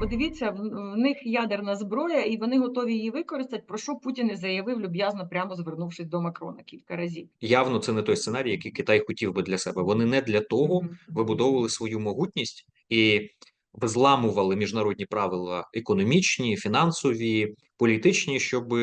подивіться, в, них ядерна зброя, і вони готові її використати. Про що Путін і заявив люб'язно, прямо звернувшись до Макрона кілька разів. Явно це не той сценарій, який Китай хотів би для себе. Вони не для того вибудовували свою могутність і зламували міжнародні правила економічні, фінансові, політичні, щоб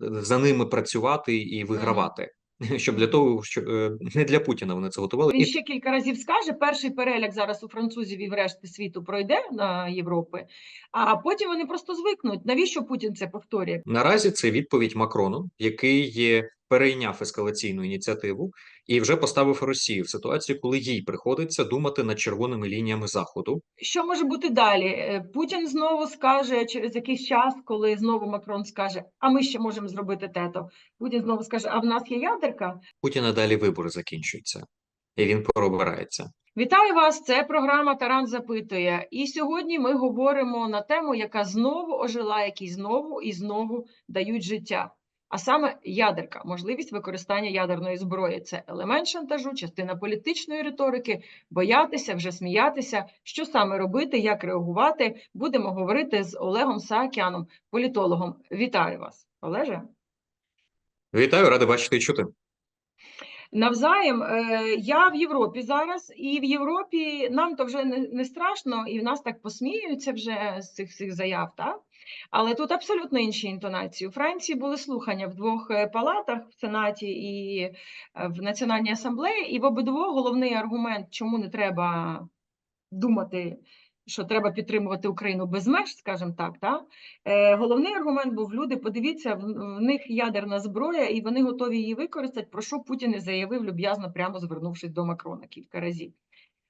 за ними працювати і вигравати. Щоб для того, що е, не для Путіна вони це готували. Він ще кілька разів скаже. Перший переляк зараз у французів і врешті світу пройде на Європи, а потім вони просто звикнуть. Навіщо Путін це повторює? наразі це відповідь Макрону, який є, перейняв ескалаційну ініціативу і вже поставив Росію в ситуацію, коли їй приходиться думати над червоними лініями заходу. Що може бути далі? Е, Путін знову скаже через якийсь час, коли знову Макрон скаже: А ми ще можемо зробити тето. Путін знову скаже: А в нас є ядерка. Путіна далі вибори закінчуються, і він переобирається. Вітаю вас! Це програма Таран запитує. І сьогодні ми говоримо на тему, яка знову ожила, якій знову і знову дають життя. А саме ядерка, можливість використання ядерної зброї це елемент шантажу, частина політичної риторики, боятися, вже сміятися. Що саме робити, як реагувати? Будемо говорити з Олегом Саакяном, політологом. Вітаю вас, Олеже. Вітаю, радий бачити і чути. Навзаєм, е, я в Європі зараз, і в Європі нам то вже не, страшно, і в нас так посміюються вже з цих всіх заяв, так? Але тут абсолютно інші інтонації. У Франції були слухання в двох е, палатах в Сенаті і е, в Національній асамблеї, і в обидвох головний аргумент, чому не треба думати, що треба підтримувати Україну без меж, скажімо так. Та? Е, головний аргумент був: люди, подивіться, в, в них ядерна зброя, і вони готові її використати. Про що Путін і заявив люб'язно, прямо звернувшись до Макрона кілька разів.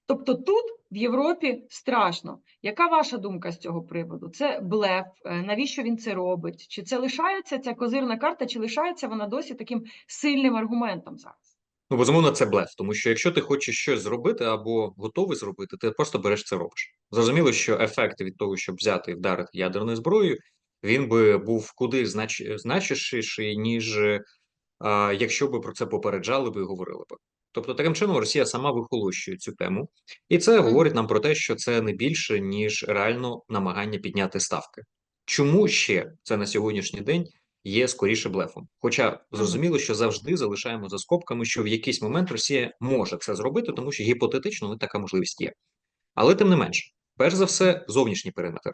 Тобто тут в Європі страшно. Яка ваша думка з цього приводу? Це блеф? Е, Навіщо він це робить? Чи це лишається ця козирна карта, чи лишається вона досі таким сильним аргументом зараз? Ну, безумовно, це блеф, тому що якщо ти хочеш щось зробити або готовий зробити, ти просто береш це робиш. Зрозуміло, що ефект від того, щоб взяти і вдарити ядерною зброєю, він би був куди знач... значущіший, ніж а, якщо би про це попереджали би і говорили би. Тобто, таким чином Росія сама вихолощує цю тему, і це говорить нам про те, що це не більше ніж реально намагання підняти ставки. Чому ще це на сьогоднішній день є скоріше блефом? Хоча зрозуміло, що завжди залишаємо за скобками, що в якийсь момент Росія може це зробити, тому що гіпотетично така можливість є. Але тим не менше, перш за все, зовнішній периметр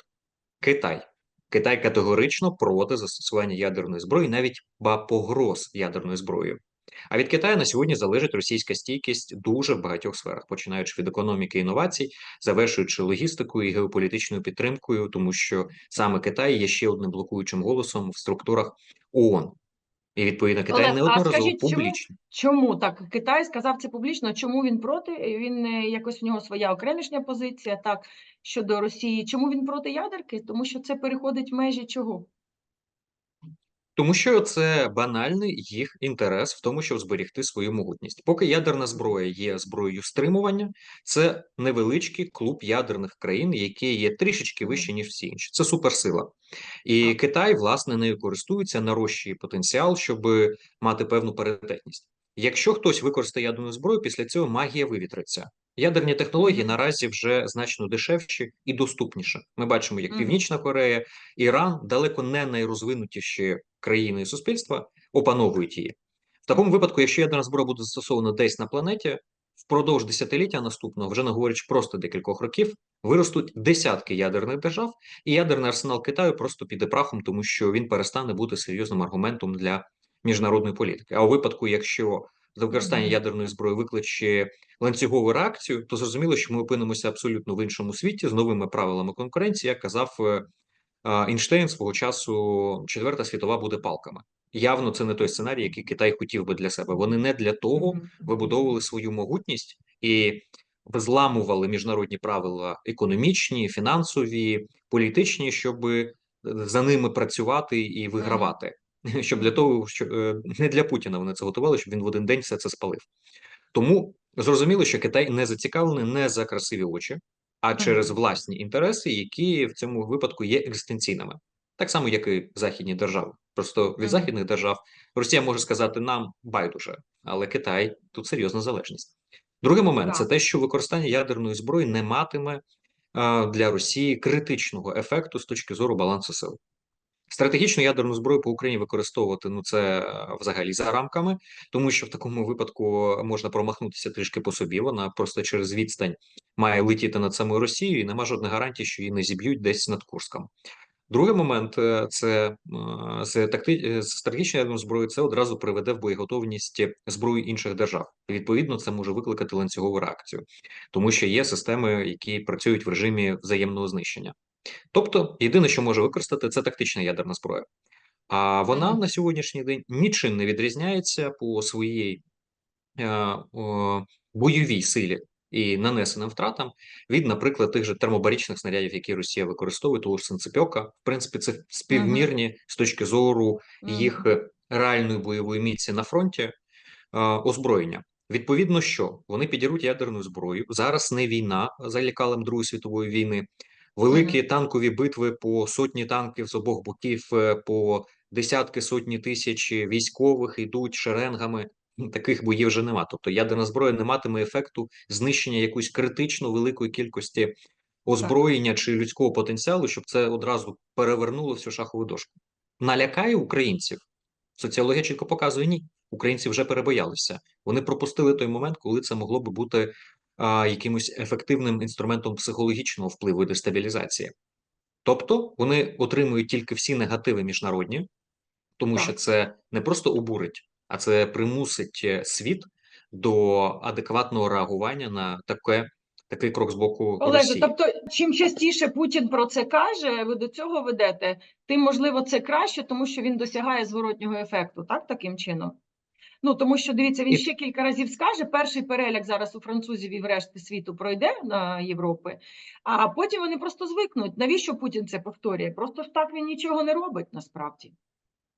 Китай. Китай категорично проти застосування ядерної зброї, навіть ба погроз ядерною зброєю. А від Китаю на сьогодні залежить російська стійкість дуже в багатьох сферах, починаючи від економіки і інновацій, завершуючи логістикою і геополітичною підтримкою, тому що саме Китай є ще одним блокуючим голосом в структурах ООН. І відповідно Китай Олег, а неодноразово скажіть, публічно. Чому так? Китай сказав це публічно. Чому він проти? Він е, якось в нього своя окремішня позиція, так щодо Росії. Чому він проти ядерки? Тому що це переходить межі чого? Тому що це банальний їх інтерес в тому, щоб зберігти свою могутність. Поки ядерна зброя є зброєю стримування, це невеличкий клуб ядерних країн, які є трішечки вище ніж всі інші. Це суперсила, і Так. Китай власне нею користується, нарощує потенціал, щоб мати певну паритетність. Якщо хтось використає ядерну зброю, після цього магія вивітриться. Ядерні технології наразі вже значно дешевші і доступніші. Ми бачимо, як Північна Корея, Іран далеко не найрозвинутіші країни і суспільства опановують її. В такому випадку, якщо ядерна зброя буде застосована десь на планеті, впродовж десятиліття наступного, вже не говорячи просто декількох років, виростуть десятки ядерних держав, і ядерний арсенал Китаю просто піде прахом, тому що він перестане бути серйозним аргументом для міжнародної політики. А у випадку, якщо за використання ядерної зброї викличе ланцюгову реакцію, то зрозуміло, що ми опинимося абсолютно в іншому світі з новими правилами конкуренції, як казав е, а, Ейнштейн свого часу Четверта світова буде палками. Явно це не той сценарій, який Китай хотів би для себе. Вони не для того вибудовували свою могутність і зламували міжнародні правила економічні, фінансові, політичні, щоб за ними працювати і вигравати. Щоб для того, що е, не для Путіна вони це готували, щоб він в один день все це спалив. Тому зрозуміло, що Китай не зацікавлений не за красиві очі, а через власні інтереси, які в цьому випадку є екзистенційними, так само, як і західні держави. Просто від західних держав Росія може сказати нам байдуже, але Китай тут серйозна залежність. Другий момент це те, що використання ядерної зброї не матиме для Росії критичного ефекту з точки зору балансу сил. Стратегічну ядерну зброю по Україні використовувати ну це е, взагалі за рамками, тому що в такому випадку можна промахнутися трішки по собі. Вона просто через відстань має летіти над самою Росією, і нема жодних гарантій, що її не зіб'ють десь над Курском. Другий момент е, це, е, це такти, е, стратегічна ядерна зброя. Це одразу приведе в боєготовність зброї інших держав. Відповідно, це може викликати ланцюгову реакцію, тому що є системи, які працюють в режимі взаємного знищення. Тобто, єдине, що може використати, це тактична ядерна зброя. А вона на сьогоднішній день нічим не відрізняється по своїй е, бойовій силі і нанесеним втратам від, наприклад, тих же термобарічних снарядів, які Росія використовує, того ж Синцепьока. В принципі, це співмірні з точки зору їх реальної бойової міці на фронті е, озброєння. Відповідно, що вони підіруть ядерну зброю. Зараз не війна за лякалем Другої світової війни. Великі танкові битви по сотні танків з обох боків, е, по десятки сотні тисяч військових йдуть шеренгами. Ну, Таких боїв вже нема. Тобто ядерна зброя не матиме ефекту знищення якоїсь критично великої кількості Так. озброєння чи людського потенціалу, щоб це одразу перевернуло всю шахову дошку. Налякає українців. Соціологія чітко показує ні. Українці вже перебоялися. Вони пропустили той момент, коли це могло би бути якимось ефективним інструментом психологічного впливу і дестабілізації. Тобто вони отримують тільки всі негативи міжнародні, тому що це не просто обурить, а це примусить е, світ до адекватного реагування на таке, такий крок з боку Олеже, Росії. тобто, чим частіше Путін про це каже, ви до цього ведете, тим можливо це краще, тому що він досягає зворотнього ефекту, так таким чином. Ну тому що дивіться, він ще кілька разів скаже. Перший переляк зараз у французів і в решті світу пройде на Європи, а потім вони просто звикнуть. Навіщо Путін це повторює? Просто ж так він нічого не робить насправді.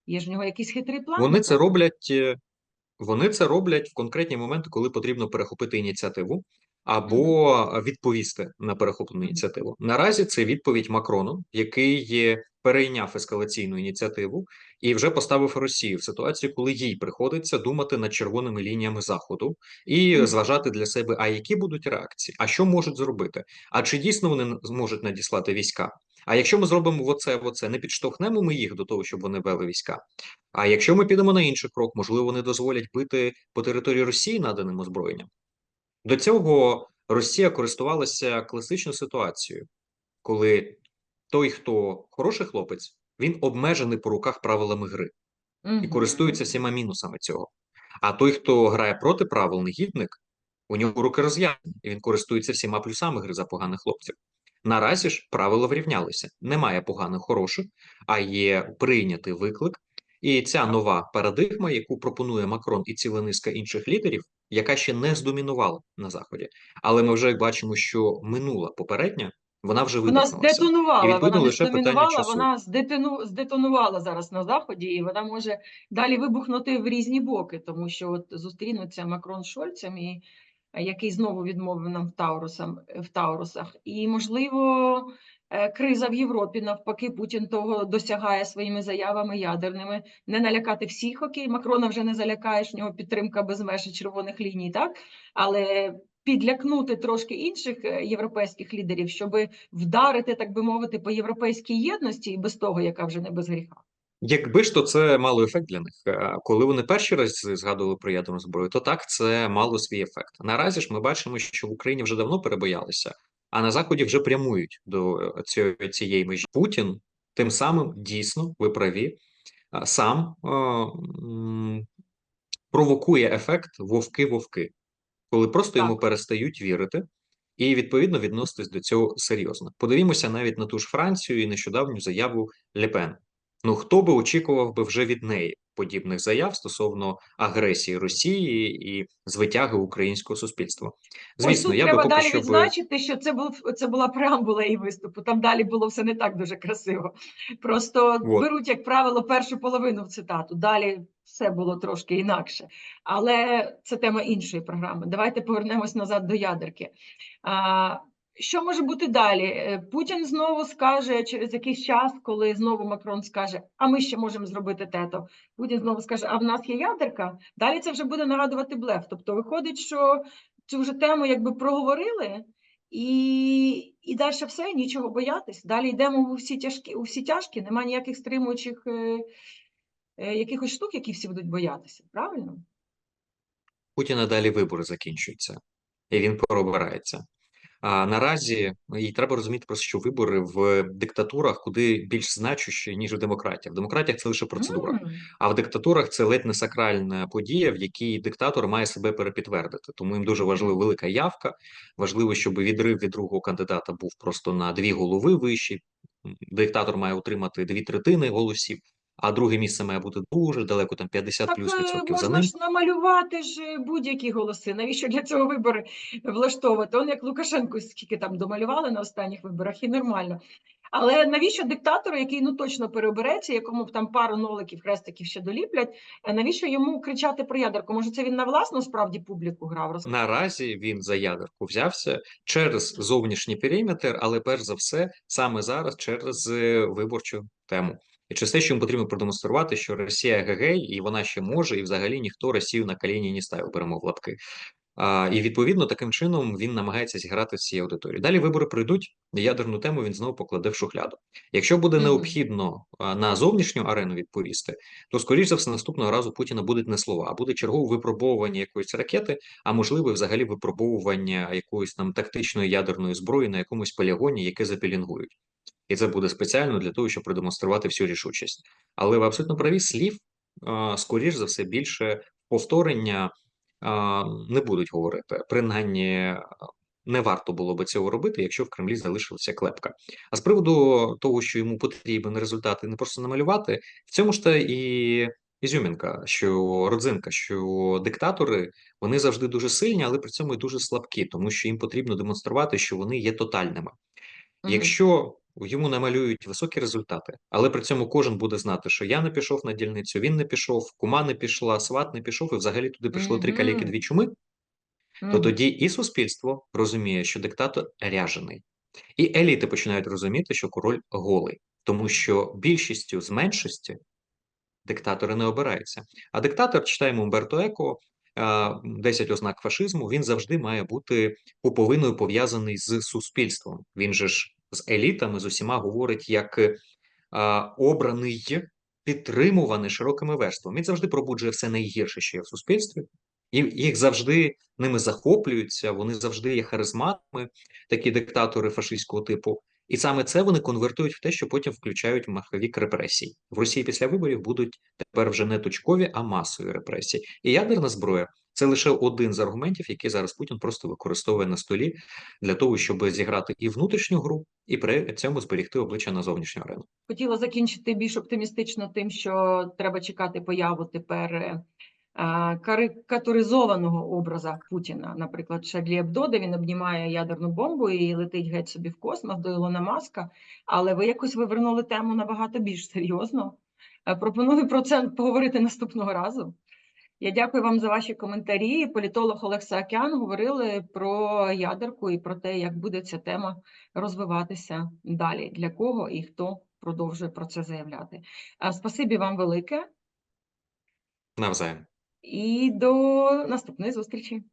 Є ж в нього якийсь хитрий план. Вони це роблять. е, Вони це роблять в конкретні моменти, коли потрібно перехопити ініціативу або відповісти на перехоплену ініціативу. Наразі це відповідь Макрону, який є- перейняв ескалаційну ініціативу і вже поставив Росію в ситуацію, коли їй приходиться думати над червоними лініями заходу і зважати для себе, а які будуть реакції, а що можуть зробити, а чи дійсно вони зможуть надіслати війська. А якщо ми зробимо оце, оце, не підштовхнемо ми їх до того, щоб вони вели війська. А якщо ми підемо на інший крок, можливо, вони дозволять бити по території Росії наданим озброєнням. До цього Росія користувалася класичною ситуацією, коли той, хто хороший хлопець, він обмежений по руках правилами гри і користується всіма мінусами цього. А той, хто грає проти правил, негідник, у нього руки розв'язані, і він користується всіма плюсами гри за поганих хлопців. Наразі ж правила врівнялися. Немає поганих хороших, а є прийнятий виклик. І ця нова парадигма, яку пропонує Макрон і ціла низка інших лідерів, яка ще не здомінувала на заході. Але ми вже бачимо, що минула попередня, вона вже Вона. І здетонувала, вона лише питання часу. вона здетону, здетонувала зараз на заході, і вона може далі вибухнути в різні боки, тому що от зустрінуться Макрон з Шольцем, і, який знову відмовив нам в, Таурусам, в Таурусах. І, можливо, е, криза в Європі, навпаки, Путін того досягає своїми заявами ядерними. Не налякати всіх, окей, Макрона вже не залякаєш, в нього підтримка без межі червоних ліній, так? Але підлякнути трошки інших е, європейських лідерів, щоб вдарити, так би мовити, по європейській єдності і без того, яка вже не без гріха. Якби ж то це мало ефект для них. Е, Коли вони перші раз згадували про ядерну зброю, то так це мало свій ефект. Наразі ж ми бачимо, що в Україні вже давно перебоялися, а на заході вже прямують до е, цієї, цієї межі. Путін тим самим дійсно ви праві сам е, провокує ефект вовки-вовки, коли просто йому перестають вірити. І відповідно відноситись до цього серйозно. Подивімося навіть на ту ж Францію і нещодавню заяву Лепен. Ну хто би очікував би вже від неї подібних заяв стосовно агресії Росії і звитяги українського суспільства? Ось Звісно, тут я би треба поки далі що би відзначити, що це був це була преамбула її виступу. Там далі було все не так дуже красиво. Просто От. беруть, як правило, першу половину в цитату. Далі все було трошки інакше. Але це тема іншої програми. Давайте повернемось назад до ядерки. А, що може бути далі? Е, Путін знову скаже через якийсь час, коли знову Макрон скаже, а ми ще можемо зробити тето. Путін знову скаже, а в нас є ядерка. Далі це вже буде нагадувати блеф. Тобто виходить, що цю вже тему якби проговорили, І, і далі все, нічого боятись. Далі йдемо у всі тяжкі, у всі тяжкі, нема ніяких стримуючих е, е, якихось штук, які всі будуть боятися. Правильно? Путіна далі вибори закінчуються, і він переобирається. А наразі і треба розуміти просто, що вибори в диктатурах куди більш значущі, ніж в демократіях. В демократіях це лише процедура, М, а в диктатурах це ледь не сакральна подія, в якій диктатор має себе перепідтвердити. Тому їм дуже важлива велика явка. Важливо, щоб відрив від другого кандидата був просто на дві голови вищий. Диктатор має отримати дві третини голосів, а друге місце має бути дуже далеко, там 50 Так плюс е, відсотків за можна ним. ж намалювати ж е, будь-які голоси. Навіщо для цього вибори влаштовувати? Он як Лукашенко скільки там домалювали на останніх виборах, і нормально. Але навіщо диктатору, який ну точно переобереться, якому б там пару ноликів, хрестиків ще доліплять, е, навіщо йому кричати про ядерку? Може, це він на власну справді публіку грав? Роз- Наразі він за ядерку взявся через зовнішній периметр, але перш за все саме зараз через виборчу тему. І через те, що їм потрібно продемонструвати, що Росія гегей, і вона ще може, і взагалі ніхто Росію на коліні не ставив, беремо в лапки. А, і відповідно таким чином він намагається зіграти з цією аудиторією. Далі вибори прийдуть, ядерну тему він знову покладе в шухляду. Якщо буде Мгм. необхідно на зовнішню арену відповісти, то скоріш за все наступного разу Путіна будуть не слова, а буде чергове випробовування якоїсь ракети, а можливо, взагалі випробовування якоїсь там тактичної ядерної зброї на якомусь полігоні, яке запілінгують. І це буде спеціально для того, щоб продемонструвати всю рішучість. Але ви абсолютно праві, слів, скоріш за все, більше повторення не будуть говорити. Принаймні, не варто було би цього робити, якщо в Кремлі залишилася клепка. А з приводу того, що йому потрібен результат і не просто намалювати, в цьому ж та і ізюмінка, що родзинка, що диктатори вони завжди дуже сильні, але при цьому і дуже слабкі, тому що їм потрібно демонструвати, що вони є тотальними. Мгм. Якщо йому намалюють високі результати, але при цьому кожен буде знати, що я не пішов на дільницю, він не пішов, кума не пішла, сват не пішов, і взагалі туди прийшло три каліки, дві чуми, то тоді і суспільство розуміє, що диктатор ряжений, і еліти починають розуміти, що король голий, тому що більшістю з меншості диктатори не обираються. А диктатор, читаємо Умберто Еко, а, «10 ознак фашизму, він завжди має бути пуповиною пов'язаний з суспільством. Він же ж з елітами, з усіма говорить як а, обраний, підтримуваний широкими верствами. Він завжди пробуджує все найгірше, що є в суспільстві, і їх завжди ними захоплюються, вони завжди є харизматами, такі диктатори фашистського типу. І саме це вони конвертують в те, що потім включають маховік репресій. В Росії після виборів будуть тепер вже не точкові, а масові репресії. І ядерна зброя це лише один з аргументів, який зараз Путін просто використовує на столі для того, щоб зіграти і внутрішню гру, і при цьому зберегти обличчя на зовнішню арену. Хотіла закінчити більш оптимістично тим, що треба чекати появу тепер е, карикатуризованого образа Путіна. Наприклад, Шарлі Ебдо, де він обнімає ядерну бомбу і летить геть собі в космос до Ілона Маска. Але ви якось вивернули тему набагато більш серйозно. Е, Пропоную про це поговорити наступного разу. Я дякую вам за ваші коментарі. Політолог Олег Саакян говорили про ядерку і про те, як буде ця тема розвиватися далі, для кого і хто продовжує про це заявляти. Спасибі вам велике Навзаєм. і до наступної зустрічі.